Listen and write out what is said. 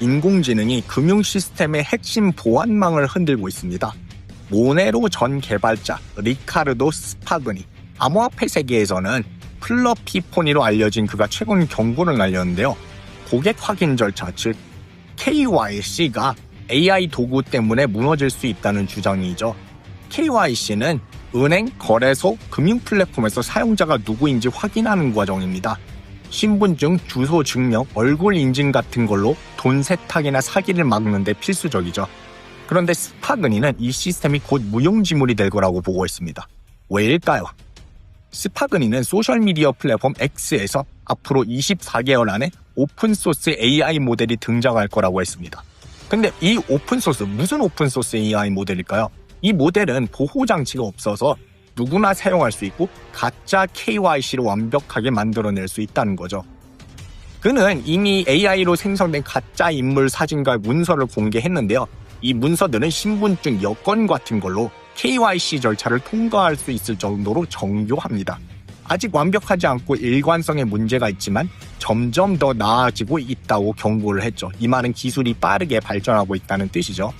인공지능이 금융 시스템의 핵심 보안망을 흔들고 있습니다. 모네로 전 개발자 리카르도 스파그니 암호화폐 세계에서는 플러피 포니로 알려진 그가 최근 경고를 날렸는데요. 고객 확인 절차 즉 KYC가 AI 도구 때문에 무너질 수 있다는 주장이죠. KYC는 은행, 거래소, 금융 플랫폼에서 사용자가 누구인지 확인하는 과정입니다. 신분증, 주소 증명, 얼굴 인증 같은 걸로 돈 세탁이나 사기를 막는데 필수적이죠. 그런데 스파그니는 이 시스템이 곧 무용지물이 될 거라고 보고 있습니다. 왜일까요? 스파그니는 소셜미디어 플랫폼 X에서 앞으로 24개월 안에 오픈소스 AI 모델이 등장할 거라고 했습니다. 근데 이 오픈소스, 무슨 오픈소스 AI 모델일까요? 이 모델은 보호 장치가 없어서 누구나 사용할 수 있고 가짜 KYC를 완벽하게 만들어낼 수 있다는 거죠. 그는 이미 AI로 생성된 가짜 인물 사진과 문서를 공개했는데요. 이 문서들은 신분증, 여권 같은 걸로 KYC 절차를 통과할 수 있을 정도로 정교합니다. 아직 완벽하지 않고 일관성에 문제가 있지만 점점 더 나아지고 있다고 경고를 했죠. 이 말은 기술이 빠르게 발전하고 있다는 뜻이죠.